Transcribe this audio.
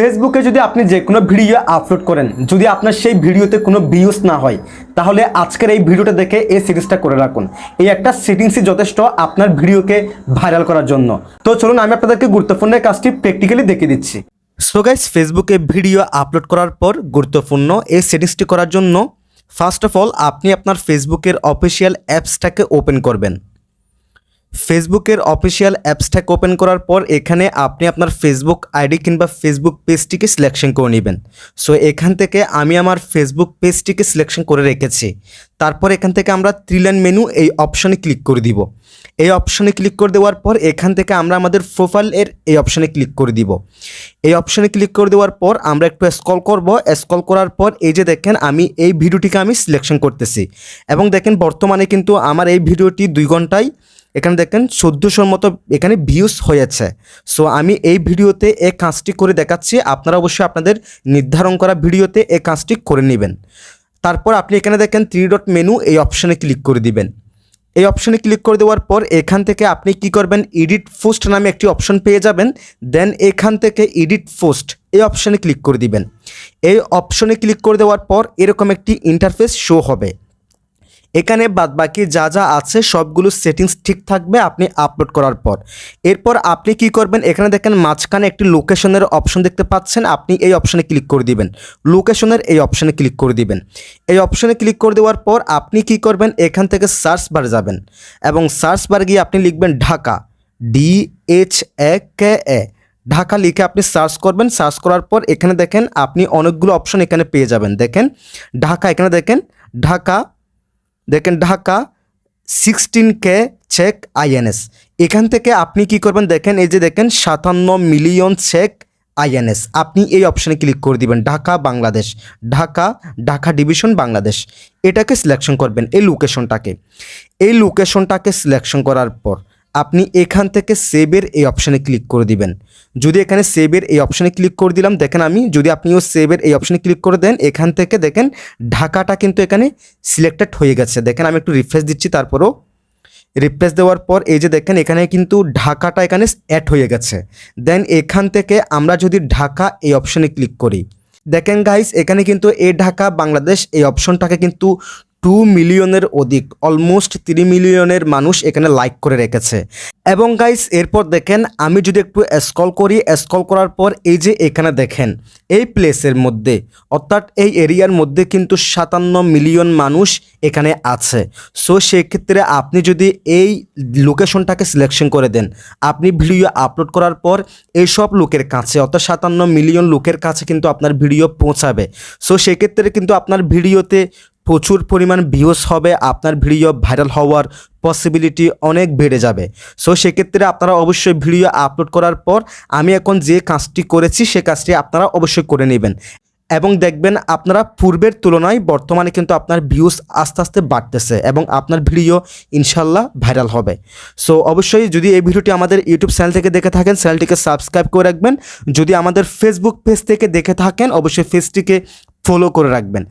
ফেসবুকে যদি আপনি যে কোনো ভিডিও আপলোড করেন, যদি আপনার সেই ভিডিওতে কোনো ভিউস না হয়, তাহলে আজকের এই ভিডিওটা দেখে এই সিরিজটা করে রাখুন। এই একটা সেটিংসই যথেষ্ট আপনার ভিডিওকে ভাইরাল করার জন্য। তো চলুন, আমি আপনাদেরকে গুরুত্বপূর্ণ কাজটি প্র্যাকটিক্যালি দেখিয়ে দিচ্ছি। সো গাইস ফেসবুকে ভিডিও আপলোড করার পর গুরুত্বপূর্ণ এই সেটিংসটি করার জন্য ফার্স্ট অফ অল আপনি আপনার ফেসবুকের অফিসিয়াল অ্যাপসটাকে ওপেন করবেন। ফেসবুকের অফিসিয়াল অ্যাপসটাকে ওপেন করার পর এখানে আপনি আপনার ফেসবুক আইডি কিংবা ফেসবুক পেজটিকে সিলেকশন করে নেবেন। সো এখান থেকে আমি আমার ফেসবুক পেজটিকে সিলেকশন করে রেখেছি। তারপর এখান থেকে আমরা ত্রিলাইন মেনু এই অপশনে ক্লিক করে দিব। এই অপশনে ক্লিক করে দেওয়ার পর এখান থেকে আমরা আমাদের প্রোফাইল এর এই অপশনে ক্লিক করে দিব। এই অপশনে ক্লিক করে দেওয়ার পর আমরা একটু স্কল করব। স্কল করার পর এই যে দেখেন আমি এই ভিডিওটিকে আমি সিলেকশন করতেছি। এবং দেখেন বর্তমানে কিন্তু আমার এই ভিডিওটি দুই ঘন্টায় এখানে দেখেন চোদ্দোশোর মতো এখানে ভিউস হয়েছে। সো আমি এই ভিডিওতে এই কাজটি করে দেখাচ্ছি। আপনারা অবশ্যই আপনাদের নির্ধারণ করা ভিডিওতে এই কাজটি করে নেবেন। তারপর আপনি এখানে দেখেন থ্রি ডট মেনু এই অপশানে ক্লিক করে দিবেন। এই অপশানে ক্লিক করে দেওয়ার পর এখান থেকে আপনি কি করবেন? এডিট পোস্ট নামে একটি অপশন পেয়ে যাবেন। দেন এখান থেকে এডিট পোস্ট এই অপশানে ক্লিক করে দিবেন। এই অপশনে ক্লিক করে দেওয়ার পর এরকম একটি ইন্টারফেস শো হবে। এখানে বাদবাকি যা যা আছে সবগুলো সেটিংস ঠিক থাকবে আপনি আপলোড করার পর। এরপর আপনি কি করবেন? এখানে দেখেন মাঝখানে একটি লোকেশনের অপশন দেখতে পাচ্ছেন। আপনি এই অপশনে ক্লিক করে দিবেন। লোকেশনের এই অপশনে ক্লিক করে দিবেন। এই অপশনে ক্লিক করে দেওয়ার পর আপনি কি করবেন? এখান থেকে সার্চ বার যাবেন এবং সার্চ বার গিয়ে আপনি লিখবেন Dhaka. D H A K A Dhaka লিখে আপনি সার্চ করবেন। সার্চ করার পর এখানে দেখেন আপনি অনেকগুলো অপশন এখানে পেয়ে যাবেন। দেখেন ঢাকা, এখানে দেখেন ঢাকা দেখেন ঢাকা সিক্সটিন কে চেক আইএনএস এখান থেকে আপনি কি করবেন? দেখেন, এই যে দেখেন, সাতান্ন মিলিয়ন চেক আইএনএস আপনি এই অপশানে ক্লিক করে দিবেন, ঢাকা, বাংলাদেশ। ঢাকা ঢাকা ডিভিশন বাংলাদেশ। এটাকে সিলেকশন করবেন, এই লোকেশনটাকে এই লোকেশনটাকে সিলেকশন করার পর আপনি এখান থেকে সেভের এই অপশানে ক্লিক করে দিবেন। যদি এখানে সেভের এই অপশানে ক্লিক করে দিলাম, দেখেন আমি, যদি আপনিও সেভের এই অপশানে ক্লিক করে দেন, এখান থেকে দেখেন ঢাকাটা কিন্তু এখানে সিলেক্টেড হয়ে গেছে। দেখেন আমি একটু রিফ্রেশ দিচ্ছি, তারপরও রিফ্রেশ দেওয়ার পর এই যে দেখেন, এখানে কিন্তু ঢাকাটা এখানে অ্যাড হয়ে গেছে। দেন এখান থেকে আমরা যদি ঢাকা এই অপশানে ক্লিক করি, দেখেন গাইস এখানে কিন্তু এ ঢাকা বাংলাদেশ এই অপশনটাকে কিন্তু টু মিলিয়নের অধিক, অলমোস্ট থ্রি মিলিয়নের মানুষ এখানে লাইক করে রেখেছে। এবং গাইস, এরপর দেখেন, আমি যদি একটু স্ক্রল করি, স্ক্রল করার পর এই যে এখানে দেখেন, এই প্লেসের মধ্যে, অর্থাৎ এই এরিয়ার মধ্যে কিন্তু সাতান্ন মিলিয়ন মানুষ এখানে আছে। সো সেক্ষেত্রে আপনি যদি এই লোকেশনটাকে সিলেকশন করে দেন, আপনি ভিডিও আপলোড করার পর এইসব লোকের কাছে, অর্থাৎ সাতান্ন মিলিয়ন লোকের কাছে কিন্তু আপনার ভিডিও পৌঁছাবে। সো সেক্ষেত্রে কিন্তু আপনার ভিডিওতে প্রচুর পরিমাণ ভিউস হবে, আপনার ভিডিও ভাইরাল হওয়ার পসিবিলিটি অনেক বেড়ে যাবে। সো সেক্ষেত্রে আপনারা অবশ্যই ভিডিও আপলোড করার পর আমি এখন যে কাজটি করেছি, সে কাজটি আপনারা অবশ্যই করে নেবেন। এবং দেখবেন আপনারা পূর্বের তুলনায় বর্তমানে কিন্তু আপনার ভিউস আস্তে আস্তে বাড়তেছে এবং আপনার ভিডিও ইনশাল্লাহ ভাইরাল হবে। সো অবশ্যই যদি এই ভিডিওটি আমাদের ইউটিউব চ্যানেল থেকে দেখে থাকেন চ্যানেলটিকে সাবস্ক্রাইব করে রাখবেন। যদি আমাদের ফেসবুক পেজ থেকে দেখে থাকেন, অবশ্যই পেজটিকে ফলো করে রাখবেন।